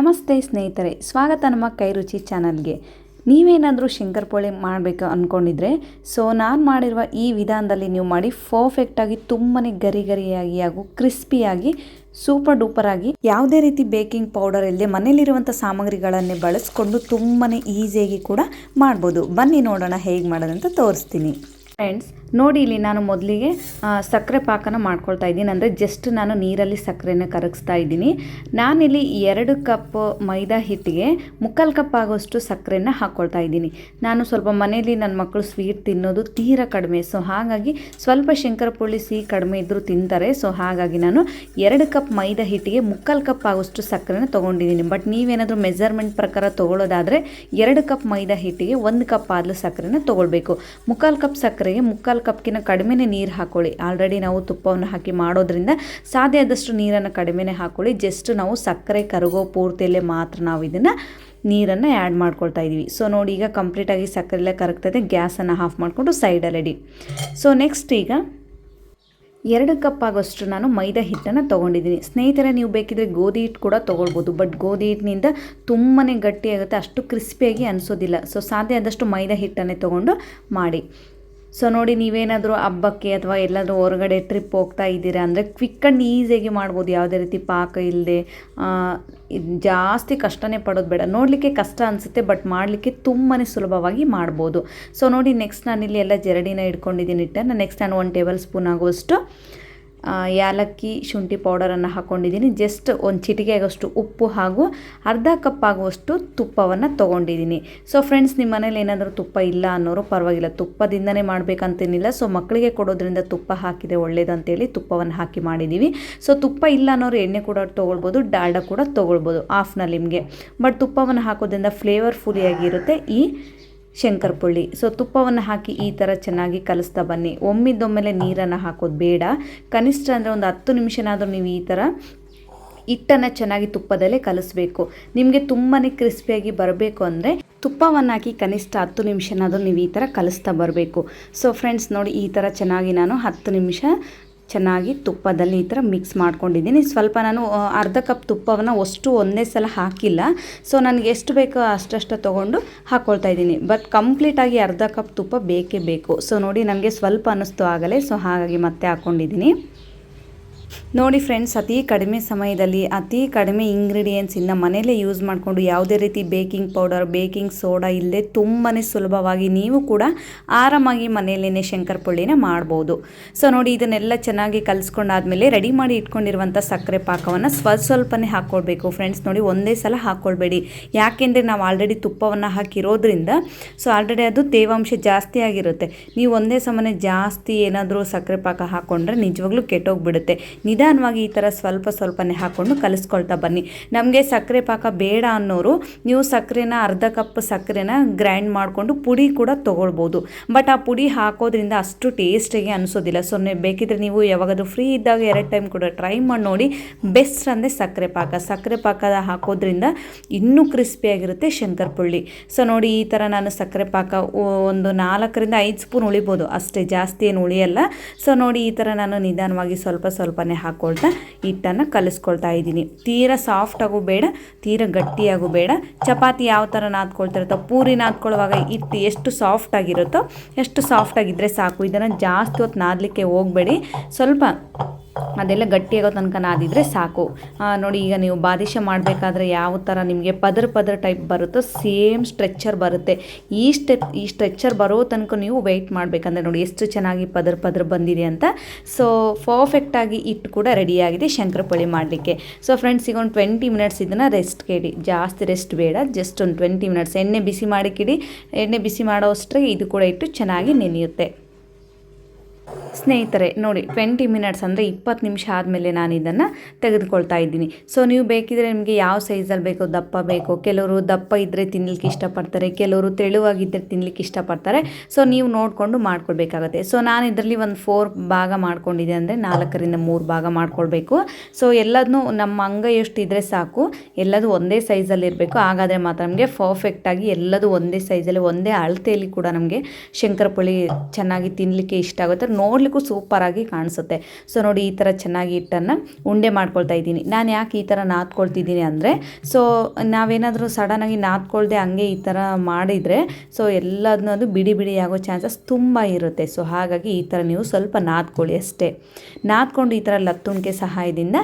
ನಮಸ್ತೆ ಸ್ನೇಹಿತರೆ, ಸ್ವಾಗತ ನಮ್ಮ ಕೈರುಚಿ ಚಾನಲ್ಗೆ. ನೀವೇನಾದರೂ ಶಂಕರ್ಪೋಳೆ ಮಾಡಬೇಕು ಅಂದ್ಕೊಂಡಿದ್ರೆ ಸೊ ನಾನು ಮಾಡಿರುವ ಈ ವಿಧಾನದಲ್ಲಿ ನೀವು ಮಾಡಿ ಪರ್ಫೆಕ್ಟಾಗಿ ತುಂಬಾ ಗರಿ ಗರಿಯಾಗಿ ಹಾಗೂ ಕ್ರಿಸ್ಪಿಯಾಗಿ ಸೂಪರ್ ಡೂಪರ್ ಆಗಿ ಯಾವುದೇ ರೀತಿ ಬೇಕಿಂಗ್ ಪೌಡರ್ ಇಲ್ಲದೆ ಮನೆಯಲ್ಲಿರುವಂಥ ಸಾಮಗ್ರಿಗಳನ್ನೇ ಬಳಸ್ಕೊಂಡು ತುಂಬಾ ಈಸಿಯಾಗಿ ಕೂಡ ಮಾಡ್ಬೋದು. ಬನ್ನಿ ನೋಡೋಣ ಹೇಗೆ ಮಾಡೋದಂತ ತೋರಿಸ್ತೀನಿ. ಫ್ರೆಂಡ್ಸ್ ನೋಡಿ ಇಲ್ಲಿ ನಾನು ಮೊದಲಿಗೆ ಸಕ್ಕರೆ ಪಾಕನ ಮಾಡ್ಕೊಳ್ತಾ ಇದ್ದೀನಿ. ಅಂದರೆ ಜಸ್ಟ್ ನಾನು ನೀರಲ್ಲಿ ಸಕ್ಕರೆನ ಕರಗಿಸ್ತಾ ಇದ್ದೀನಿ. ನಾನಿಲ್ಲಿ ಎರಡು ಕಪ್ ಮೈದಾ ಹಿಟ್ಟಿಗೆ ಮುಕ್ಕಾಲು ಕಪ್ ಆಗೋಷ್ಟು ಸಕ್ಕರೆನ ಹಾಕ್ಕೊಳ್ತಾ ಇದ್ದೀನಿ. ನಾನು ಸ್ವಲ್ಪ ಮನೆಯಲ್ಲಿ ನನ್ನ ಮಕ್ಕಳು ಸ್ವೀಟ್ ತಿನ್ನೋದು ತೀರ ಕಡಿಮೆ. ಸೊ ಹಾಗಾಗಿ ಸ್ವಲ್ಪ ಶಂಕರಪುಳ್ಳಿ ಸಿಹಿ ಕಡಿಮೆ ಇದ್ದರೂ ತಿಂತಾರೆ. ಸೊ ಹಾಗಾಗಿ ನಾನು ಎರಡು ಕಪ್ ಮೈದಾ ಹಿಟ್ಟಿಗೆ ಮುಕ್ಕಾಲು ಕಪ್ ಆಗೋಷ್ಟು ಸಕ್ಕರೆನ ತೊಗೊಂಡಿದ್ದೀನಿ. ಬಟ್ ನೀವೇನಾದರೂ ಮೆಜರ್ಮೆಂಟ್ ಪ್ರಕಾರ ತೊಗೊಳ್ಳೋದಾದರೆ ಎರಡು ಕಪ್ ಮೈದಾ ಹಿಟ್ಟಿಗೆ ಒಂದು ಕಪ್ ಆದಲು ಸಕ್ಕರೆನ ತೊಗೊಳ್ಬೇಕು. ಮುಕ್ಕಾಲು ಕಪ್ ಸಕ್ಕರೆಗೆ ಮುಕ್ಕಾಲು ಕಪ್ಗಿನ ಕಡಿಮೆನೇ ನೀರು ಹಾಕೊಳ್ಳಿ. ಆಲ್ರೆಡಿ ನಾವು ತುಪ್ಪವನ್ನು ಹಾಕಿ ಮಾಡೋದ್ರಿಂದ ಸಾಧ್ಯ ಆದಷ್ಟು ನೀರನ್ನು ಕಡಿಮೆನೇ ಹಾಕೊಳ್ಳಿ. ಜಸ್ಟ್ ನಾವು ಸಕ್ಕರೆ ಕರಗೋ ಪೂರ್ತಿಯಲ್ಲೇ ಮಾತ್ರ ನಾವು ಇದನ್ನು ನೀರನ್ನು ಆ್ಯಡ್ ಮಾಡ್ಕೊಳ್ತಾ ಇದ್ದೀವಿ ಸೊ ನೋಡಿ ಈಗ ಕಂಪ್ಲೀಟಾಗಿ ಸಕ್ಕರೆ ಎಲ್ಲ ಕರಗ್ತದೆ ಗ್ಯಾಸನ್ನು ಆಫ್ ಮಾಡಿಕೊಂಡು ಸೈಡಲ್ಲಿ ಇಡಿ ಸೊ ನೆಕ್ಸ್ಟ್ ಈಗ ಎರಡು ಕಪ್ ಆಗೋಷ್ಟು ನಾನು ಮೈದಾ ಹಿಟ್ಟನ್ನು ತೊಗೊಂಡಿದ್ದೀನಿ. ಸ್ನೇಹಿತರೆ, ನೀವು ಬೇಕಿದ್ರೆ ಗೋಧಿ ಹಿಟ್ಟು ಕೂಡ ತೊಗೊಳ್ಬೋದು. ಬಟ್ ಗೋಧಿ ಹಿಟ್ಟಿನಿಂದ ತುಂಬಾ ಗಟ್ಟಿಯಾಗುತ್ತೆ. ಅಷ್ಟು ಕ್ರಿಸ್ಪಿಯಾಗಿ ಅನಿಸೋದಿಲ್ಲ. ಸೊ ಸಾಧ್ಯ ಆದಷ್ಟು ಮೈದಾ ಹಿಟ್ಟನ್ನೇ ತೊಗೊಂಡು ಮಾಡಿ. ಸೊ ನೋಡಿ, ನೀವೇನಾದರೂ ಹಬ್ಬಕ್ಕೆ ಅಥವಾ ಎಲ್ಲಾದರೂ ಹೊರಗಡೆ ಟ್ರಿಪ್ ಹೋಗ್ತಾ ಇದ್ದೀರಾ ಅಂದರೆ ಕ್ವಿಕ್ ಆ್ಯಂಡ್ ಈಸಿಯಾಗಿ ಮಾಡ್ಬೋದು. ಯಾವುದೇ ರೀತಿ ಪಾಕ ಇಲ್ಲದೆ ಜಾಸ್ತಿ ಕಷ್ಟನೇ ಪಡೋದು ಬೇಡ. ನೋಡಲಿಕ್ಕೆ ಕಷ್ಟ ಅನಿಸುತ್ತೆ ಬಟ್ ಮಾಡಲಿಕ್ಕೆ ತುಂಬಾ ಸುಲಭವಾಗಿ ಮಾಡ್ಬೋದು. ಸೊ ನೋಡಿ ನೆಕ್ಸ್ಟ್ ನಾನಿಲ್ಲಿ ಎಲ್ಲ ಜರಡಿನ ಇಟ್ಕೊಂಡಿದ್ದೀನಿ ಹಿಟ್ಟನ್ನು. ನೆಕ್ಸ್ಟ್ ನಾನು ಒನ್ ಟೇಬಲ್ ಸ್ಪೂನ್ ಆಗುವಷ್ಟು ಯಾಲಕ್ಕಿ, ಶುಂಠಿ ಪೌಡರನ್ನು ಹಾಕ್ಕೊಂಡಿದ್ದೀನಿ ಜಸ್ಟ್ ಒಂದು ಚಿಟಿಕೆ ಆಗೋಷ್ಟು ಉಪ್ಪು ಹಾಗೂ ಅರ್ಧ ಕಪ್ ಆಗುವಷ್ಟು ತುಪ್ಪವನ್ನು ತೊಗೊಂಡಿದ್ದೀನಿ. ಸೊ ಫ್ರೆಂಡ್ಸ್ ನಿಮ್ಮ ಮನೇಲಿ ಏನಾದರೂ ತುಪ್ಪ ಇಲ್ಲ ಅನ್ನೋರು ಪರವಾಗಿಲ್ಲ. ತುಪ್ಪದಿಂದನೇ ಮಾಡಬೇಕಂತೇನಿಲ್ಲ. ಸೊ ಮಕ್ಕಳಿಗೆ ಕೊಡೋದ್ರಿಂದ ತುಪ್ಪ ಹಾಕಿದೆ ಒಳ್ಳೇದು ಅಂತೇಳಿ ತುಪ್ಪವನ್ನು ಹಾಕಿ ಮಾಡಿದ್ದೀವಿ. ಸೊ ತುಪ್ಪ ಇಲ್ಲ ಅನ್ನೋರು ಎಣ್ಣೆ ಕೂಡ ತೊಗೊಳ್ಬೋದು, ಡಾಲ್ಡ ಕೂಡ ತೊಗೊಳ್ಬೋದು, ಆಫ್ನಲ್ಲಿ ನಿಮಗೆ. ಬಟ್ ತುಪ್ಪವನ್ನು ಹಾಕೋದ್ರಿಂದ ಫ್ಲೇವರ್ಫುಲಿಯಾಗಿರುತ್ತೆ ಈ ಶಂಕರಪುಳ್ಳಿ. ಸೊ ತುಪ್ಪವನ್ನು ಹಾಕಿ ಈ ಥರ ಚೆನ್ನಾಗಿ ಕಲಿಸ್ತಾ ಬನ್ನಿ. ಒಮ್ಮಿದ್ದೊಮ್ಮೆಲೆ ನೀರನ್ನು ಹಾಕೋದು ಬೇಡ. ಕನಿಷ್ಠ ಅಂದರೆ ಒಂದು ಹತ್ತು ನಿಮಿಷನಾದರೂ ನೀವು ಈ ಥರ ಹಿಟ್ಟನ್ನು ಚೆನ್ನಾಗಿ ತುಪ್ಪದಲ್ಲೇ ಕಲಿಸ್ಬೇಕು. ನಿಮಗೆ ತುಂಬಾ ಕ್ರಿಸ್ಪಿಯಾಗಿ ಬರಬೇಕು ಅಂದರೆ ತುಪ್ಪವನ್ನು ಹಾಕಿ ಕನಿಷ್ಠ ಹತ್ತು ನಿಮಿಷನಾದರೂ ನೀವು ಈ ಥರ ಕಲಿಸ್ತಾ ಬರಬೇಕು. ಸೊ ಫ್ರೆಂಡ್ಸ್ ನೋಡಿ ಈ ಥರ ಚೆನ್ನಾಗಿ ನಾನು ಹತ್ತು ನಿಮಿಷ ಚೆನ್ನಾಗಿ ತುಪ್ಪದಲ್ಲಿ ಈ ಥರ ಮಿಕ್ಸ್ ಮಾಡ್ಕೊಂಡಿದ್ದೀನಿ. ಸ್ವಲ್ಪ ನಾನು ಅರ್ಧ ಕಪ್ ತುಪ್ಪವನ್ನು ಅಷ್ಟು ಒಂದೇ ಸಲ ಹಾಕಿಲ್ಲ. ಸೊ ನನಗೆ ಎಷ್ಟು ಬೇಕೋ ಅಷ್ಟಷ್ಟು ತೊಗೊಂಡು ಹಾಕ್ಕೊಳ್ತಾ ಇದ್ದೀನಿ. ಬಟ್ ಕಂಪ್ಲೀಟಾಗಿ ಅರ್ಧ ಕಪ್ ತುಪ್ಪ ಬೇಕೇ ಬೇಕು. ಸೊ ನೋಡಿ, ನನಗೆ ಸ್ವಲ್ಪ ಅನ್ನಿಸ್ತು ಆಗಲೇ. ಸೊ ಹಾಗಾಗಿ ಮತ್ತೆ ಹಾಕ್ಕೊಂಡಿದ್ದೀನಿ ನೋಡಿ ಫ್ರೆಂಡ್ಸ್ ಅತಿ ಕಡಿಮೆ ಸಮಯದಲ್ಲಿ ಅತಿ ಕಡಿಮೆ ಇಂಗ್ರೀಡಿಯೆಂಟ್ಸಿಂದ ಮನೆಯಲ್ಲೇ ಯೂಸ್ ಮಾಡಿಕೊಂಡು ಯಾವುದೇ ರೀತಿ ಬೇಕಿಂಗ್ ಪೌಡರ್ ಬೇಕಿಂಗ್ ಸೋಡಾ ಇಲ್ಲದೆ ತುಂಬಾ ಸುಲಭವಾಗಿ ನೀವು ಕೂಡ ಆರಾಮಾಗಿ ಮನೆಯಲ್ಲೇ ಶಂಕರಪುಳ್ಳಿನ ಮಾಡ್ಬೋದು. ಸೊ ನೋಡಿ ಇದನ್ನೆಲ್ಲ ಚೆನ್ನಾಗಿ ಕಲಿಸ್ಕೊಂಡಾದ್ಮೇಲೆ ರೆಡಿ ಮಾಡಿ ಇಟ್ಕೊಂಡಿರುವಂಥ ಸಕ್ಕರೆ ಪಾಕವನ್ನು ಸ್ವಸ್ವಲ್ಪನೇ ಹಾಕ್ಕೊಳ್ಬೇಕು. ಫ್ರೆಂಡ್ಸ್ ನೋಡಿ ಒಂದೇ ಸಲ ಹಾಕ್ಕೊಳ್ಬೇಡಿ. ಯಾಕೆಂದರೆ ನಾವು ಆಲ್ರೆಡಿ ತುಪ್ಪವನ್ನು ಹಾಕಿರೋದ್ರಿಂದ ಸೊ ಆಲ್ರೆಡಿ ಅದು ತೇವಾಂಶ ಜಾಸ್ತಿ ಆಗಿರುತ್ತೆ. ನೀವು ಒಂದೇ ಸಮನೆ ಜಾಸ್ತಿ ಏನಾದರೂ ಸಕ್ಕರೆ ಪಾಕ ಹಾಕ್ಕೊಂಡ್ರೆ ನಿಜವಾಗ್ಲೂ ಕೆಟ್ಟೋಗ್ಬಿಡುತ್ತೆ. ನಿಧಾನವಾಗಿ ಈ ಥರ ಸ್ವಲ್ಪ ಸ್ವಲ್ಪನೇ ಹಾಕ್ಕೊಂಡು ಕಲಿಸ್ಕೊಳ್ತಾ ಬನ್ನಿ. ನಮಗೆ ಸಕ್ಕರೆ ಪಾಕ ಬೇಡ ಅನ್ನೋರು ನೀವು ಸಕ್ಕರೆನ ಅರ್ಧ ಕಪ್ ಸಕ್ಕರೆನ ಗ್ರೈಂಡ್ ಮಾಡಿಕೊಂಡು ಪುಡಿ ಕೂಡ ತೊಗೊಳ್ಬೋದು. ಬಟ್ ಆ ಪುಡಿ ಹಾಕೋದ್ರಿಂದ ಅಷ್ಟು ಟೇಸ್ಟಿಗೆ ಅನಿಸೋದಿಲ್ಲ. ಸೊ ಬೇಕಿದ್ರೆ ನೀವು ಯಾವಾಗಾದ್ರೂ ಫ್ರೀ ಇದ್ದಾಗ ಎರಡು ಟೈಮ್ ಕೂಡ ಟ್ರೈ ಮಾಡಿ ನೋಡಿ. ಬೆಸ್ಟ್ ಅಂದರೆ ಸಕ್ಕರೆ ಪಾಕ. ಸಕ್ಕರೆ ಪಾಕ ಹಾಕೋದ್ರಿಂದ ಇನ್ನೂ ಕ್ರಿಸ್ಪಿಯಾಗಿರುತ್ತೆ ಶಂಕರಪುಳ್ಳಿ ಸೊ, ನೋಡಿ ಈ ಥರ ನಾನು ಸಕ್ಕರೆ ಪಾಕ ಒಂದು ನಾಲ್ಕರಿಂದ ಐದು ಸ್ಪೂನ್ ಉಳಿಬೋದು. ಅಷ್ಟೇ ಜಾಸ್ತಿ ಏನು ಉಳಿಯಲ್ಲ. ಸೊ, ನೋಡಿ ಈ ಥರ ನಾನು ನಿಧಾನವಾಗಿ ಸ್ವಲ್ಪ ಸ್ವಲ್ಪನೇ ಹಾಕ್ಕೊಳ್ತಾ ಹಿಟ್ಟನ್ನು ಕಲಿಸ್ಕೊಳ್ತಾ ಇದ್ದೀನಿ. ಸಾಫ್ಟ್ ಸಾಫ್ಟಾಗೂ ಬೇಡ, ತೀರ ಗಟ್ಟಿಯಾಗೂ ಬೇಡ. ಚಪಾತಿ ಯಾವ ಥರ ನಾದ್ಕೊಳ್ತಿರುತ್ತೋ, ಪೂರಿ ನಾದ್ಕೊಳ್ಳುವಾಗ ಹಿಟ್ಟು ಎಷ್ಟು ಸಾಫ್ಟ್ ಆಗಿರುತ್ತೋ, ಎಷ್ಟು ಸಾಫ್ಟ್ ಸಾಫ್ಟಾಗಿದ್ದರೆ ಸಾಕು. ಇದನ್ನು ಜಾಸ್ತಿ ಹೊತ್ತು ನಾದಲಿಕ್ಕೆ ಹೋಗಬೇಡಿ. ಸ್ವಲ್ಪ ಅದೆಲ್ಲ ಗಟ್ಟಿಯಾಗೋ ತನಕ ನಾದಿದ್ರೆ ಸಾಕು. ನೋಡಿ, ಈಗ ನೀವು ಬಾದಿಷ ಮಾಡಬೇಕಾದ್ರೆ ಯಾವ ಥರ ನಿಮಗೆ ಪದರ್ ಪದರ್ ಟೈಪ್ ಬರುತ್ತೋ ಸೇಮ್ ಸ್ಟ್ರೆಚ್ಚರ್ ಬರುತ್ತೆ. ಈ ಸ್ಟೆಪ್ ಈ ಸ್ಟ್ರೆಚ್ಚರ್ ಬರೋ ತನಕ ನೀವು ವೆಯ್ಟ್ ಮಾಡಬೇಕಂದ್ರೆ ನೋಡಿ ಎಷ್ಟು ಚೆನ್ನಾಗಿ ಪದರ್ ಪದರ್ ಬಂದಿದೆ ಅಂತ. ಸೊ ಪರ್ಫೆಕ್ಟಾಗಿ ಇಟ್ಟು ಕೂಡ ರೆಡಿಯಾಗಿದೆ ಶಂಕರಪೊಳಿ ಮಾಡಲಿಕ್ಕೆ. ಸೊ ಫ್ರೆಂಡ್ಸ್ ಈಗ ಒಂದು ಟ್ವೆಂಟಿ ಮಿನಿಟ್ಸ್ ಇದನ್ನು ರೆಸ್ಟ್ ಕೇಳಿ. ಜಾಸ್ತಿ ರೆಸ್ಟ್ ಬೇಡ ಜಸ್ಟ್ ಒಂದು ಟ್ವೆಂಟಿ ಮಿನಿಟ್ಸ್ ಎಣ್ಣೆ ಬಿಸಿ ಮಾಡಿಕ್ಕಿಡಿ ಎಣ್ಣೆ ಬಿಸಿ ಮಾಡೋ ಇದು ಕೂಡ ಇಟ್ಟು ಚೆನ್ನಾಗಿ ನೆನೆಯುತ್ತೆ. ಸ್ನೇಹಿತರೆ, ನೋಡಿ ಟ್ವೆಂಟಿ ಮಿನಿಟ್ಸ್ ಅಂದರೆ ಇಪ್ಪತ್ತು ನಿಮಿಷ ಆದಮೇಲೆ ನಾನು ಇದನ್ನು ತೆಗೆದುಕೊಳ್ತಾ ಇದ್ದೀನಿ. ಸೊ ನೀವು ಬೇಕಿದ್ರೆ ನಿಮಗೆ ಯಾವ ಸೈಜಲ್ಲಿ ಬೇಕೋ ದಪ್ಪ ಬೇಕೋ, ಕೆಲವರು ದಪ್ಪ ಇದ್ದರೆ ತಿನ್ನಲಿಕ್ಕೆ ಇಷ್ಟಪಡ್ತಾರೆ, ಕೆಲವರು ತೆಳುವಾಗಿದ್ದರೆ ತಿನ್ನಲಿಕ್ಕೆ ಇಷ್ಟಪಡ್ತಾರೆ ಸೊ ನೀವು ನೋಡಿಕೊಂಡು ಮಾಡ್ಕೊಳ್ಬೇಕಾಗತ್ತೆ. ಸೊ ನಾನು ಇದರಲ್ಲಿ ಒಂದು ಫೋರ್ ಭಾಗ ಮಾಡ್ಕೊಂಡಿದ್ದೆ ಅಂದರೆ ನಾಲ್ಕರಿಂದ ಮೂರು ಭಾಗ ಮಾಡ್ಕೊಳ್ಬೇಕು. ಸೊ ಎಲ್ಲದನ್ನೂ ನಮ್ಮ ಅಂಗ ಇದ್ದರೆ ಸಾಕು, ಎಲ್ಲದೂ ಒಂದೇ ಸೈಜಲ್ಲಿ ಇರಬೇಕು. ಹಾಗಾದರೆ ಮಾತ್ರ ನಮಗೆ ಪರ್ಫೆಕ್ಟಾಗಿ ಎಲ್ಲದೂ ಒಂದೇ ಸೈಜಲ್ಲಿ ಒಂದೇ ಅಳತೆಯಲ್ಲಿ ಕೂಡ ನಮಗೆ ಶಂಕರಪುಳಿ ಚೆನ್ನಾಗಿ ತಿನ್ನಲಿಕ್ಕೆ ಇಷ್ಟ ಆಗುತ್ತೆ. ನೋಡಲಿಕ್ಕೂ ಸೂಪರಾಗಿ ಕಾಣಿಸುತ್ತೆ. ಸೊ ನೋಡಿ ಈ ಥರ ಚೆನ್ನಾಗಿ ಹಿಟ್ಟನ್ನು ಉಂಡೆ ಮಾಡ್ಕೊಳ್ತಾ ಇದ್ದೀನಿ. ನಾನು ಯಾಕೆ ಈ ಥರ ನಾದ್ಕೊಳ್ತಿದ್ದೀನಿ ಅಂದರೆ ಸೊ ನಾವೇನಾದರೂ ಸಡನ್ನಾಗಿ ನಾದ್ಕೊಳ್ದೆ ಹಂಗೆ ಈ ಥರ ಮಾಡಿದರೆ ಸೊ ಅದು ಬಿಡಿ ಬಿಡಿ ಆಗೋ ಚಾನ್ಸಸ್ ತುಂಬ ಇರುತ್ತೆ. ಸೊ ಹಾಗಾಗಿ ಈ ಥರ ನೀವು ಸ್ವಲ್ಪ ನಾದ್ಕೊಳ್ಳಿ ಅಷ್ಟೇ. ನಾದ್ಕೊಂಡು ಈ ಥರ ಲತ್ತುಣಿಕೆ ಸಹಾಯದಿಂದ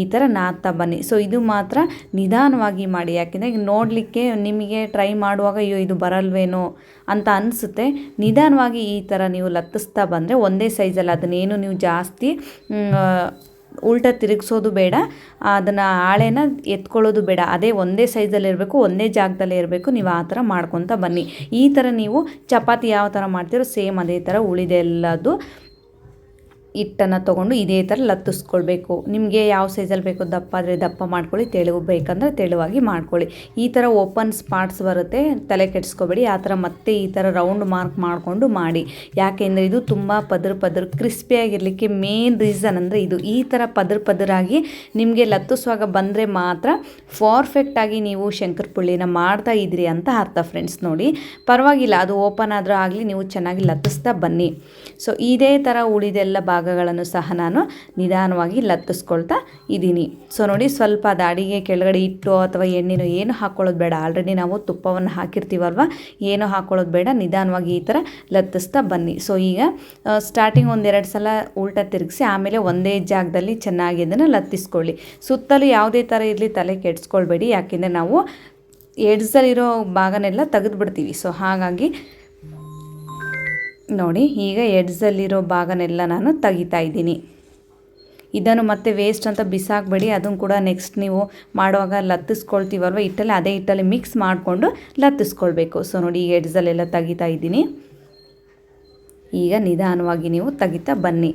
ಈ ಥರ ನಾದ್ತಾ ಬನ್ನಿ. ಸೊ ಇದು ಮಾತ್ರ ನಿಧಾನವಾಗಿ ಮಾಡಿ. ಯಾಕೆಂದರೆ ನೋಡಲಿಕ್ಕೆ ನಿಮಗೆ ಟ್ರೈ ಮಾಡುವಾಗ, ಅಯ್ಯೋ, ಇದು ಬರಲ್ವೇನೋ ಅಂತ ಅನಿಸುತ್ತೆ. ನಿಧಾನವಾಗಿ ಈ ಥರ ನೀವು ಲತ್ತಿಸ್ತಾ ಬಂದರೆ ಒಂದೇ ಸೈಜಲ್ಲಿ ಅದನ್ನೇನು ನೀವು ಜಾಸ್ತಿ ಉಲ್ಟ ತಿರುಗಿಸೋದು ಬೇಡ, ಅದನ್ನು ಹಾಳೆನ ಎತ್ಕೊಳ್ಳೋದು ಬೇಡ, ಅದೇ ಒಂದೇ ಸೈಜಲ್ಲಿ ಇರಬೇಕು, ಒಂದೇ ಜಾಗದಲ್ಲೇ ಇರಬೇಕು, ನೀವು ಆ ಥರ ಮಾಡ್ಕೊತ ಬನ್ನಿ. ಈ ಥರ ನೀವು ಚಪಾತಿ ಯಾವ ಥರ ಮಾಡ್ತೀರೋ ಸೇಮ್ ಅದೇ ಥರ ಉಳಿದೆಲ್ಲದು ಹಿಟ್ಟನ್ನು ತೊಗೊಂಡು ಇದೇ ಥರ ಲತ್ತಿಸ್ಕೊಳ್ಬೇಕು. ನಿಮಗೆ ಯಾವ ಸೈಜಲ್ಲಿ ಬೇಕೋ ದಪ್ಪ ಆದರೆ ದಪ್ಪ ಮಾಡ್ಕೊಳ್ಳಿ, ತೆಳುವು ಬೇಕಂದರೆ ತೆಳುವಾಗಿ ಮಾಡ್ಕೊಳ್ಳಿ. ಈ ಥರ ಓಪನ್ ಸ್ಪಾಟ್ಸ್ ಬರುತ್ತೆ, ತಲೆ ಕೆಡಿಸ್ಕೋಬೇಡಿ. ಆ ಥರ ಮತ್ತೆ ಈ ಥರ ರೌಂಡ್ ಮಾರ್ಕ್ ಮಾಡಿಕೊಂಡು ಮಾಡಿ. ಯಾಕೆಂದರೆ ಇದು ತುಂಬ ಪದ್ರ ಪದ್ರ ಕ್ರಿಸ್ಪಿಯಾಗಿರಲಿಕ್ಕೆ ಮೇನ್ ರೀಸನ್ ಅಂದರೆ ಇದು. ಈ ಥರ ಪದ್ರ ಪದರಾಗಿ ನಿಮಗೆ ಲತ್ತಿಸುವಾಗ ಬಂದರೆ ಮಾತ್ರ ಪರ್ಫೆಕ್ಟಾಗಿ ನೀವು ಶಂಕರಪುಳ್ಳಿನ ಮಾಡ್ತಾ ಇದ್ದೀರಿ ಅಂತ ಅರ್ಥ ಫ್ರೆಂಡ್ಸ್ ನೋಡಿ. ಪರವಾಗಿಲ್ಲ, ಅದು ಓಪನ್ ಆದರೂ ಆಗಲಿ ನೀವು ಚೆನ್ನಾಗಿ ಲತ್ತಿಸ್ತಾ ಬನ್ನಿ. ಸೊ ಇದೇ ಥರ ಉಳಿದೆಲ್ಲ ಭಾಗ ಭಾಗಗಳನ್ನು ಸಹ ನಾನು ನಿಧಾನವಾಗಿ ಲತ್ತಿಸ್ಕೊಳ್ತಾ ಇದ್ದೀನಿ. ಸೊ ನೋಡಿ ಸ್ವಲ್ಪ ಅದು ಅಡಿಗೆ ಕೆಳಗಡೆ ಇಟ್ಟು ಅಥವಾ ಎಣ್ಣೆನೋ ಏನು ಹಾಕ್ಕೊಳ್ಳೋದು ಬೇಡ. ಆಲ್ರೆಡಿ ನಾವು ತುಪ್ಪವನ್ನು ಹಾಕಿರ್ತೀವಲ್ವ? ಏನು ಹಾಕ್ಕೊಳ್ಳೋದು ಬೇಡ. ನಿಧಾನವಾಗಿ ಈ ಥರ ಲತ್ತಿಸ್ತಾ ಬನ್ನಿ. ಸೊ ಈಗ ಸ್ಟಾರ್ಟಿಂಗ್ ಒಂದೆರಡು ಸಲ ಉಲ್ಟ ತಿರುಗಿಸಿ ಆಮೇಲೆ ಒಂದೇ ಜಾಗದಲ್ಲಿ ಚೆನ್ನಾಗಿ ಅದನ್ನು ಲತ್ತಿಸ್ಕೊಳ್ಳಿ. ಸುತ್ತಲೂ ಯಾವುದೇ ಥರ ಇರಲಿ ತಲೆ ಕೆಡಿಸ್ಕೊಳ್ಬೇಡಿ. ಯಾಕೆಂದರೆ ನಾವು ಎಡ್ಸಲ್ಲಿರೋ ಭಾಗನೆಲ್ಲ ತೆಗೆದುಬಿಡ್ತೀವಿ. ಸೊ ಹಾಗಾಗಿ ನೋಡಿ, ಈಗ ಎಡ್ಸಲ್ಲಿರೋ ಭಾಗನೆಲ್ಲ ನಾನು ತೆಗಿತಾ ಇದ್ದೀನಿ. ಇದನ್ನು ಮತ್ತೆ ವೇಸ್ಟ್ ಅಂತ ಬಿಸಾಕಬೇಡಿ, ಅದನ್ನು ಕೂಡ ನೆಕ್ಸ್ಟ್ ನೀವು ಮಾಡುವಾಗ ಲತ್ತಿಸ್ಕೊಳ್ತೀವಲ್ವ, ಹಿಟ್ಟಲ್ಲಿ ಅದೇ ಹಿಟ್ಟಲ್ಲಿ ಮಿಕ್ಸ್ ಮಾಡಿಕೊಂಡು ಲತ್ತಿಸ್ಕೊಳ್ಬೇಕು. ಸೊ ನೋಡಿ ಈಗ ಎಡ್ಸಲ್ಲೆಲ್ಲ ತೆಗಿತಾ ಇದ್ದೀನಿ. ಈಗ ನಿಧಾನವಾಗಿ ನೀವು ತೆಗಿತಾ ಬನ್ನಿ.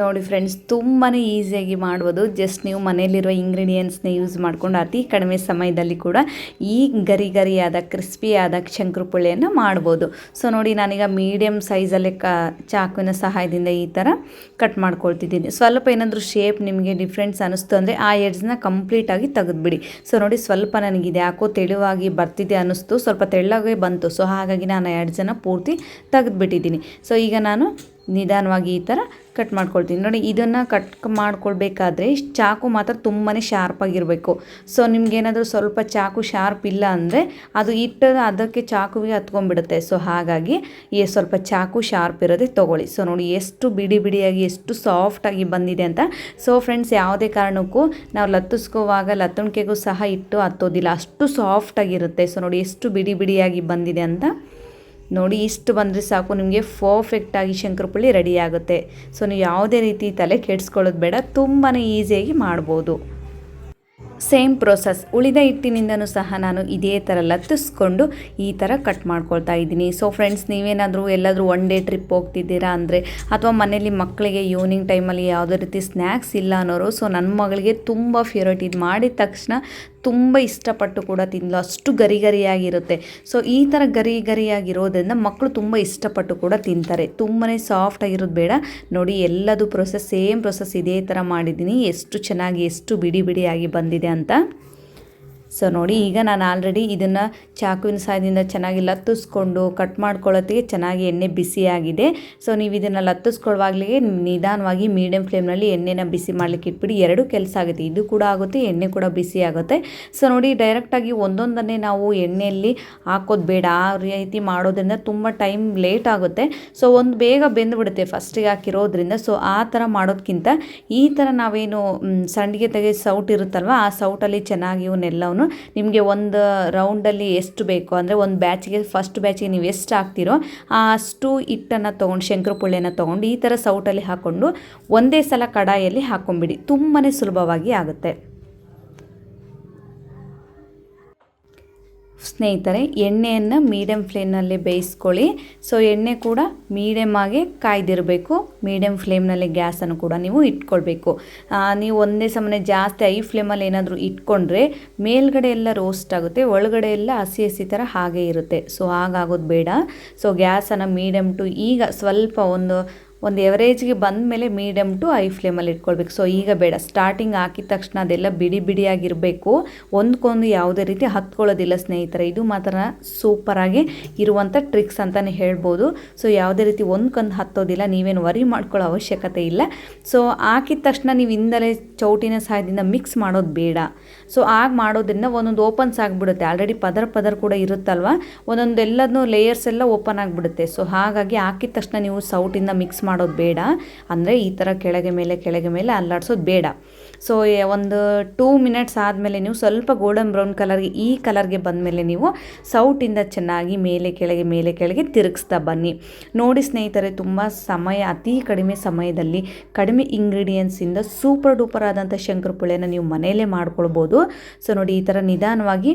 ನೋಡಿ ಫ್ರೆಂಡ್ಸ್ ತುಂಬಾ ಈಸಿಯಾಗಿ ಮಾಡ್ಬೋದು. ಜಸ್ಟ್ ನೀವು ಮನೆಯಲ್ಲಿರುವ ಇಂಗ್ರೀಡಿಯೆಂಟ್ಸ್ನ ಯೂಸ್ ಮಾಡಿಕೊಂಡು ಅತಿ ಕಡಿಮೆ ಸಮಯದಲ್ಲಿ ಕೂಡ ಈ ಗರಿ ಗರಿಯಾದ ಕ್ರಿಸ್ಪಿಯಾದ ಶಂಕರಪುಳ್ಳೆಯನ್ನು ಮಾಡ್ಬೋದು. ಸೊ ನೋಡಿ ನಾನೀಗ ಮೀಡಿಯಮ್ ಸೈಜಲ್ಲೇ ಕ, ಚಾಕುವಿನ ಸಹಾಯದಿಂದ ಈ ಥರ ಕಟ್ ಮಾಡ್ಕೊಳ್ತಿದ್ದೀನಿ. ಸ್ವಲ್ಪ ಏನಾದರೂ ಶೇಪ್ ನಿಮಗೆ ಡಿಫ್ರೆನ್ಸ್ ಅನ್ನಿಸ್ತು ಅಂದರೆ ಆ ಎಡ್ಸ್ನ ಕಂಪ್ಲೀಟಾಗಿ ತೆಗೆದುಬಿಡಿ. ಸೊ ನೋಡಿ ಸ್ವಲ್ಪ ನನಗಿದೆ. ಯಾಕೋ ತೆಳುವಾಗಿ ಬರ್ತಿದೆ ಅನ್ನಿಸ್ತು ಸ್ವಲ್ಪ ತೆಳ್ಳಗೆ ಬಂತು. ಸೊ ಹಾಗಾಗಿ ನಾನು ಎಡ್ಸನ್ನು ಪೂರ್ತಿ ತೆಗೆದುಬಿಟ್ಟಿದ್ದೀನಿ. ಸೊ ಈಗ ನಾನು ನಿಧಾನವಾಗಿ ಈ ಥರ ಕಟ್ ಮಾಡ್ಕೊಳ್ತೀನಿ. ನೋಡಿ, ಇದನ್ನು ಕಟ್ ಮಾಡ್ಕೊಳ್ಬೇಕಾದ್ರೆ ಚಾಕು ಮಾತ್ರ ತುಂಬಾ ಶಾರ್ಪಾಗಿರಬೇಕು ಸೊ ನಿಮ್ಗೇನಾದರೂ ಸ್ವಲ್ಪ ಚಾಕು ಶಾರ್ಪ್ ಇಲ್ಲ ಅಂದರೆ ಅದು ಇಟ್ಟ ಅದಕ್ಕೆ ಚಾಕುವಿಗೆ ಹತ್ಕೊಂಡ್ಬಿಡುತ್ತೆ. ಸೊ ಹಾಗಾಗಿ ಈ ಸ್ವಲ್ಪ ಚಾಕು ಶಾರ್ಪ್ ಇರೋದೇ ತೊಗೊಳ್ಳಿ. ಸೊ ನೋಡಿ, ಎಷ್ಟು ಬಿಡಿ ಬಿಡಿಯಾಗಿ, ಎಷ್ಟು ಸಾಫ್ಟಾಗಿ ಬಂದಿದೆ ಅಂತ. ಸೊ ಫ್ರೆಂಡ್ಸ್ ಯಾವುದೇ ಕಾರಣಕ್ಕೂ ನಾವು ಲತ್ತಿಸ್ಕೋವಾಗ ಲತ್ತಣಿಕೆಗೂ ಸಹ ಇಟ್ಟು ಹತ್ತೋದಿಲ್ಲ. ಅಷ್ಟು ಸಾಫ್ಟಾಗಿರುತ್ತೆ ಸೊ ನೋಡಿ, ಎಷ್ಟು ಬಿಡಿ ಬಿಡಿಯಾಗಿ ಬಂದಿದೆ ಅಂತ. ನೋಡಿ ಇಷ್ಟು ಬಂದರೆ ಸಾಕು, ನಿಮಗೆ ಪರ್ಫೆಕ್ಟಾಗಿ ಶಂಕರಪುಳ್ಳಿ ರೆಡಿ ಆಗುತ್ತೆ. ಸೊ ನೀವು ಯಾವುದೇ ರೀತಿ ತಲೆ ಕೆಡಿಸ್ಕೊಳ್ಳೋದು ಬೇಡ ತುಂಬಾ ಈಸಿಯಾಗಿ ಮಾಡ್ಬೋದು. ಸೇಮ್ ಪ್ರೋಸೆಸ್ ಉಳಿದ ಹಿಟ್ಟಿನಿಂದನೂ ಸಹ ನಾನು ಇದೇ ಥರ ಲತ್ತಿಸ್ಕೊಂಡು ಈ ಥರ ಕಟ್ ಮಾಡ್ಕೊಳ್ತಾ ಇದ್ದೀನಿ. ಸೊ ಫ್ರೆಂಡ್ಸ್ ನೀವೇನಾದರೂ ಎಲ್ಲಾದರೂ ಒನ್ ಡೇ ಟ್ರಿಪ್ ಹೋಗ್ತಿದ್ದೀರಾ ಅಂದರೆ, ಅಥವಾ ಮನೇಲಿ ಮಕ್ಕಳಿಗೆ ಈವ್ನಿಂಗ್ ಟೈಮಲ್ಲಿ ಯಾವುದೇ ರೀತಿ ಸ್ನ್ಯಾಕ್ಸ್ ಇಲ್ಲ ಅನ್ನೋರು ಸೊ ನನ್ನ ಮಗಳಿಗೆ ತುಂಬ ಫೇವ್ರೇಟ್ ಇದು ಮಾಡಿದ ತಕ್ಷಣ ತುಂಬ ಇಷ್ಟಪಟ್ಟು ಕೂಡ ತಿನ್ನಲು ಅಷ್ಟು ಗರಿ ಗರಿಯಾಗಿರುತ್ತೆ. ಸೊ ಈ ಥರ ಗರಿ ಗರಿಯಾಗಿರೋದ್ರಿಂದ ಮಕ್ಕಳು ತುಂಬ ಇಷ್ಟಪಟ್ಟು ಕೂಡ ತಿಂತಾರೆ. ತುಂಬಾ ಸಾಫ್ಟಾಗಿರೋದು ಬೇಡ. ನೋಡಿ, ಎಲ್ಲದು ಪ್ರೊಸೆಸ್ ಸೇಮ್ ಪ್ರೊಸೆಸ್ ಇದೇ ಥರ ಮಾಡಿದ್ದೀನಿ. ಎಷ್ಟು ಚೆನ್ನಾಗಿ, ಎಷ್ಟು ಬಿಡಿ ಬಿಡಿಯಾಗಿ ಬಂದಿದೆ ಅಂತ. ಸೊ ನೋಡಿ, ಈಗ ನಾನು ಆಲ್ರೆಡಿ ಇದನ್ನು ಚಾಕುವಿನ ಸಹಾಯದಿಂದ ಚೆನ್ನಾಗಿ ಲತ್ತಿಸ್ಕೊಂಡು ಕಟ್ ಮಾಡ್ಕೊಳ್ಳೋತ್ತಿಗೆ ಚೆನ್ನಾಗಿ ಎಣ್ಣೆ ಬಿಸಿಯಾಗಿದೆ ಸೊ ನೀವು ಇದನ್ನು ಲತ್ತಿಸ್ಕೊಳ್ಳುವಾಗಲಿಗೆ ನಿಧಾನವಾಗಿ ಮೀಡಿಯಂ ಫ್ಲೇಮ್ನಲ್ಲಿ ಎಣ್ಣೆನ ಬಿಸಿ ಮಾಡಲಿಕ್ಕೆ ಇಟ್ಬಿಡಿ. ಎರಡು ಕೆಲಸ ಆಗುತ್ತೆ. ಇದು ಕೂಡ ಆಗುತ್ತೆ, ಎಣ್ಣೆ ಕೂಡ ಬಿಸಿ ಆಗುತ್ತೆ. ಸೊ ನೋಡಿ ಡೈರೆಕ್ಟಾಗಿ ಒಂದೊಂದನ್ನೇ ನಾವು ಎಣ್ಣೆಯಲ್ಲಿ ಹಾಕೋದು ಬೇಡ. ಆ ರೀತಿ ಮಾಡೋದ್ರಿಂದ ತುಂಬ ಟೈಮ್ ಲೇಟ್ ಆಗುತ್ತೆ. ಸೊ ಒಂದು ಬೇಗ ಬೆಂದುಬಿಡುತ್ತೆ ಫಸ್ಟಿಗೆ ಹಾಕಿರೋದ್ರಿಂದ. ಸೊ ಆ ಥರ ಮಾಡೋದಕ್ಕಿಂತ ಈ ಥರ ನಾವೇನು ಸಂಡಿಗೆ ತೆಗೆ ಸೌಟ್ ಇರುತ್ತಲ್ವ, ಆ ಸೌಟಲ್ಲಿ ಚೆನ್ನಾಗಿ ಇವನ್ನೆಲ್ಲವನ್ನು ನಿಮಗೆ ಒಂದು ರೌಂಡಲ್ಲಿ ಎಷ್ಟು ಬೇಕು? ಅಂದರೆ ಒಂದು ಬ್ಯಾಚಿಗೆ ಫಸ್ಟ್ ಬ್ಯಾಚಿಗೆ ನೀವು ಎಷ್ಟು ಹಾಕ್ತಿರೋ ಅಷ್ಟು ಹಿಟ್ಟನ್ನು ತೊಗೊಂಡು ಶಂಕರಪುಳ್ಳೆನ ತೊಗೊಂಡು ಈ ಥರ ಸೌಟಲ್ಲಿ ಹಾಕ್ಕೊಂಡು ಒಂದೇ ಸಲ ಕಡಾಯಲ್ಲಿ ಹಾಕ್ಕೊಂಬಿಡಿ ತುಂಬಾ ಸುಲಭವಾಗಿ ಆಗುತ್ತೆ. ಸ್ನೇಹಿತರೆ, ಎಣ್ಣೆಯನ್ನು ಮೀಡಿಯಮ್ ಫ್ಲೇಮ್ನಲ್ಲಿ ಬೇಯಿಸ್ಕೊಳ್ಳಿ. ಸೊ ಎಣ್ಣೆ ಕೂಡ ಮೀಡಿಯಮ್ ಆಗಿ ಕಾಯ್ದಿರಬೇಕು. ಮೀಡಿಯಮ್ ಫ್ಲೇಮ್ನಲ್ಲಿ ಗ್ಯಾಸನ್ನು ಕೂಡ ನೀವು ಇಟ್ಕೊಳ್ಬೇಕು. ನೀವು ಒಂದೇ ಸಮನೆ ಜಾಸ್ತಿ ಐ ಫ್ಲೇಮಲ್ಲಿ ಏನಾದರೂ ಇಟ್ಕೊಂಡ್ರೆ ಮೇಲ್ಗಡೆ ಎಲ್ಲ ರೋಸ್ಟ್ ಆಗುತ್ತೆ, ಒಳಗಡೆ ಎಲ್ಲ ಹಸಿ ಹಸಿ ಥರ ಹಾಗೆ ಇರುತ್ತೆ. ಸೊ ಹಾಗಾಗೋದು ಬೇಡ. ಸೊ ಗ್ಯಾಸನ್ನು ಮೀಡಿಯಮ್ ಟು ಈಗ ಸ್ವಲ್ಪ ಒಂದು ಒಂದು ಎವರೇಜ್ಗೆ ಬಂದ ಮೇಲೆ ಮೀಡಿಯಮ್ ಟು ಐ ಫ್ಲೇಮಲ್ಲಿ ಇಟ್ಕೊಳ್ಬೇಕು. ಸೊ ಈಗ ಬೇಡ. ಸ್ಟಾರ್ಟಿಂಗ್ ಹಾಕಿದ ತಕ್ಷಣ ಅದೆಲ್ಲ ಬಿಡಿ ಬಿಡಿಯಾಗಿರಬೇಕು. ಒಂದ್ಕೊಂದು ಯಾವುದೇ ರೀತಿ ಹತ್ಕೊಳ್ಳೋದಿಲ್ಲ ಸ್ನೇಹಿತರೆ. ಇದು ಮಾತ್ರ ಸೂಪರಾಗಿ ಇರುವಂಥ ಟ್ರಿಕ್ಸ್ ಅಂತಲೇ ಹೇಳ್ಬೋದು. ಸೊ ಯಾವುದೇ ರೀತಿ ಒಂದ್ಕೊಂದು ಹತ್ತೋದಿಲ್ಲ. ನೀವೇನು ವರಿ ಮಾಡ್ಕೊಳ್ಳೋ ಅವಶ್ಯಕತೆ ಇಲ್ಲ. ಸೊ ಹಾಕಿದ ತಕ್ಷಣ ನೀವು ಹಿಂದಲೇ ಚೌಟಿನ ಸಹಾಯದಿಂದ ಮಿಕ್ಸ್ ಮಾಡೋದು ಬೇಡ. ಸೊ ಆಗ ಮಾಡೋದ್ರಿಂದ ಒಂದೊಂದು ಓಪನ್ಸ್ ಆಗಿಬಿಡುತ್ತೆ. ಆಲ್ರೆಡಿ ಪದರ ಪದರ ಕೂಡ ಇರುತ್ತಲ್ವ? ಒಂದೊಂದು ಎಲ್ಲದನ್ನೂ ಲೇಯರ್ಸ್ ಎಲ್ಲ ಓಪನ್ ಆಗಿಬಿಡುತ್ತೆ. ಸೊ ಹಾಗಾಗಿ ಹಾಕಿದ ತಕ್ಷಣ ನೀವು ಸೌಟಿಂದ ಮಿಕ್ಸ್ ಮಾಡೋದು ಬೇಡ. ಅಂದರೆ ಈ ಥರ ಕೆಳಗೆ ಮೇಲೆ ಕೆಳಗೆ ಮೇಲೆ ಅಲ್ಲಾಡ್ಸೋದು ಬೇಡ. ಸೊ ಒಂದು ಟೂ ಮಿನಿಟ್ಸ್ ಆದಮೇಲೆ ನೀವು ಸ್ವಲ್ಪ ಗೋಲ್ಡನ್ ಬ್ರೌನ್ ಕಲರ್ಗೆ ಈ ಕಲರ್ಗೆ ಬಂದಮೇಲೆ ನೀವು ಸೌಟಿಂದ ಚೆನ್ನಾಗಿ ಮೇಲೆ, ಕೆಳಗೆ ಮೇಲೆ, ಕೆಳಗೆ ತಿರುಗಿಸ್ತಾ ಬನ್ನಿ. ನೋಡಿ ಸ್ನೇಹಿತರೆ, ತುಂಬ ಸಮಯ, ಅತಿ ಕಡಿಮೆ ಸಮಯದಲ್ಲಿ ಕಡಿಮೆ ಇಂಗ್ರೀಡಿಯೆಂಟ್ಸಿಂದ ಸೂಪರ್ ಡೂಪರ್ ಆದಂಥ ಶಂಕರಪುಳೆನ ನೀವು ಮನೆಯಲ್ಲೇ ಮಾಡ್ಕೊಳ್ಬೋದು. ಸೊ ನೋಡಿ ಈ ಥರ ನಿಧಾನವಾಗಿ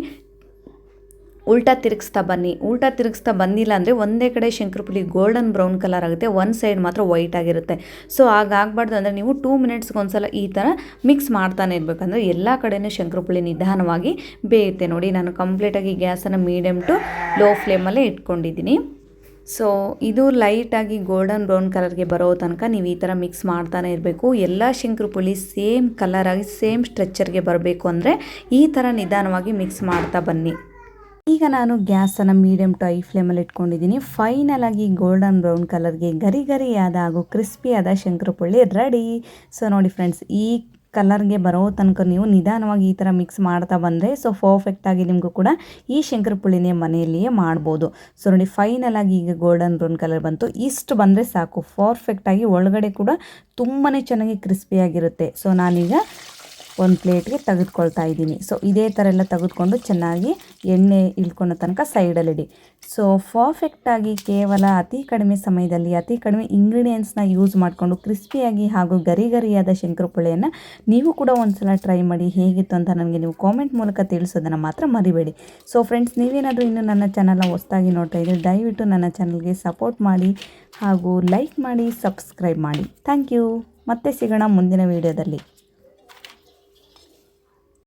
ಉಲ್ಟಾ ತಿರುಗಿಸ್ತಾ ಬನ್ನಿ. ಉಲ್ಟಾ ತಿರುಗಿಸ್ತಾ ಬಂದಿಲ್ಲ ಅಂದರೆ ಒಂದೇ ಕಡೆ ಶಂಕರಪುಳಿ ಗೋಲ್ಡನ್ ಬ್ರೌನ್ ಕಲರ್ ಆಗುತ್ತೆ. ಒನ್ ಸೈಡ್ ಮಾತ್ರ ವೈಟ್ ಆಗಿರುತ್ತೆ. ಸೊ ಹಾಗಾಗಬಾರ್ದು ಅಂದರೆ ನೀವು ಟೂ ಮಿನಿಟ್ಸ್ಗೆ ಒಂದ್ಸಲ ಈ ಥರ ಮಿಕ್ಸ್ ಮಾಡ್ತಾನೆ ಇರಬೇಕಂದ್ರೆ ಎಲ್ಲ ಕಡೆಯೂ ಶಂಕರಪುಳಿ ನಿಧಾನವಾಗಿ ಬೇಯುತ್ತೆ ನೋಡಿ. ನಾನು ಕಂಪ್ಲೀಟಾಗಿ ಗ್ಯಾಸನ್ನು ಮೀಡಿಯಮ್ ಟು ಲೋ ಫ್ಲೇಮಲ್ಲೇ ಇಟ್ಕೊಂಡಿದ್ದೀನಿ. ಸೊ ಇದು ಲೈಟಾಗಿ ಗೋಲ್ಡನ್ ಬ್ರೌನ್ ಕಲರ್ಗೆ ಬರೋ ತನಕ ನೀವು ಈ ಥರ ಮಿಕ್ಸ್ ಮಾಡ್ತಾನೆ ಇರಬೇಕು. ಎಲ್ಲ ಶಂಕರಪುಳಿ ಸೇಮ್ ಕಲರಾಗಿ ಸೇಮ್ ಸ್ಟ್ರೆಚ್ಚರ್ಗೆ ಬರಬೇಕು ಅಂದರೆ ಈ ಥರ ನಿಧಾನವಾಗಿ ಮಿಕ್ಸ್ ಮಾಡ್ತಾ ಬನ್ನಿ. ಈಗ ನಾನು ಗ್ಯಾಸನ್ನು ಮೀಡಿಯಮ್ ಟು ಐ ಫ್ಲೇಮಲ್ಲಿ ಇಟ್ಕೊಂಡಿದ್ದೀನಿ. ಫೈನಲ್ ಆಗಿ ಗೋಲ್ಡನ್ ಬ್ರೌನ್ ಕಲರ್ಗೆ ಗರಿ ಗರಿಯಾದ ಹಾಗೂ ಕ್ರಿಸ್ಪಿಯಾದ ಶಂಕರಪುಳ್ಳಿ ರೆಡಿ ಸೊ ನೋಡಿ ಫ್ರೆಂಡ್ಸ್ ಈ ಕಲರ್ಗೆ ಬರೋ ತನಕ ನೀವು ನಿಧಾನವಾಗಿ ಈ ಥರ ಮಿಕ್ಸ್ ಮಾಡ್ತಾ ಬಂದರೆ ಸೊ ಪರ್ಫೆಕ್ಟಾಗಿ ನಿಮಗೂ ಕೂಡ ಈ ಶಂಕರಪುಳಿನೇ ಮನೆಯಲ್ಲಿಯೇ ಮಾಡ್ಬೋದು. ಸೊ ನೋಡಿ ಫೈನಲ್ ಆಗಿ ಈಗ ಗೋಲ್ಡನ್ ಬ್ರೌನ್ ಕಲರ್ ಬಂತು. ಇಷ್ಟು ಬಂದರೆ ಸಾಕು. ಪರ್ಫೆಕ್ಟಾಗಿ ಒಳಗಡೆ ಕೂಡ ತುಂಬಾ ಚೆನ್ನಾಗಿ ಕ್ರಿಸ್ಪಿಯಾಗಿರುತ್ತೆ ಸೊ ನಾನೀಗ ಒಂದು ಪ್ಲೇಟ್ಗೆ ತೆಗೆದುಕೊಳ್ತಾ ಇದ್ದೀನಿ. ಸೊ ಇದೇ ಥರ ಎಲ್ಲ ತೆಗೆದುಕೊಂಡು ಚೆನ್ನಾಗಿ ಎಣ್ಣೆ ಇಳ್ಕೊಳ್ಳೋ ತನಕ ಸೈಡಲ್ಲಿಡಿ ಸೊ ಪರ್ಫೆಕ್ಟಾಗಿ ಕೇವಲ ಅತಿ ಕಡಿಮೆ ಸಮಯದಲ್ಲಿ, ಅತಿ ಕಡಿಮೆ ಇಂಗ್ರೀಡಿಯೆಂಟ್ಸ್ನ ಯೂಸ್ ಮಾಡಿಕೊಂಡು ಕ್ರಿಸ್ಪಿಯಾಗಿ ಹಾಗೂ ಗರಿ ಗರಿಯಾದ ಶಂಕರಪೊಳೆಯನ್ನು ನೀವು ಕೂಡ ಒಂದ್ಸಲ ಟ್ರೈ ಮಾಡಿ ಹೇಗಿತ್ತು ಅಂತ ನನಗೆ ನೀವು ಕಾಮೆಂಟ್ ಮೂಲಕ ತಿಳಿಸೋದನ್ನು ಮಾತ್ರ ಮರಿಬೇಡಿ. ಸೊ ಫ್ರೆಂಡ್ಸ್ ನೀವೇನಾದರೂ ಇನ್ನೂ ನನ್ನ ಚಾನಲ್ನ ಹೊಸ್ದಾಗಿ ನೋಡ್ತಾ ಇದ್ದರೆ ದಯವಿಟ್ಟು ನನ್ನ ಚಾನಲ್ಗೆ ಸಪೋರ್ಟ್ ಮಾಡಿ ಹಾಗೂ ಲೈಕ್ ಮಾಡಿ ಸಬ್ಸ್ಕ್ರೈಬ್ ಮಾಡಿ. ಥ್ಯಾಂಕ್ ಯು ಮತ್ತೆ ಸಿಗೋಣ ಮುಂದಿನ ವೀಡಿಯೋದಲ್ಲಿ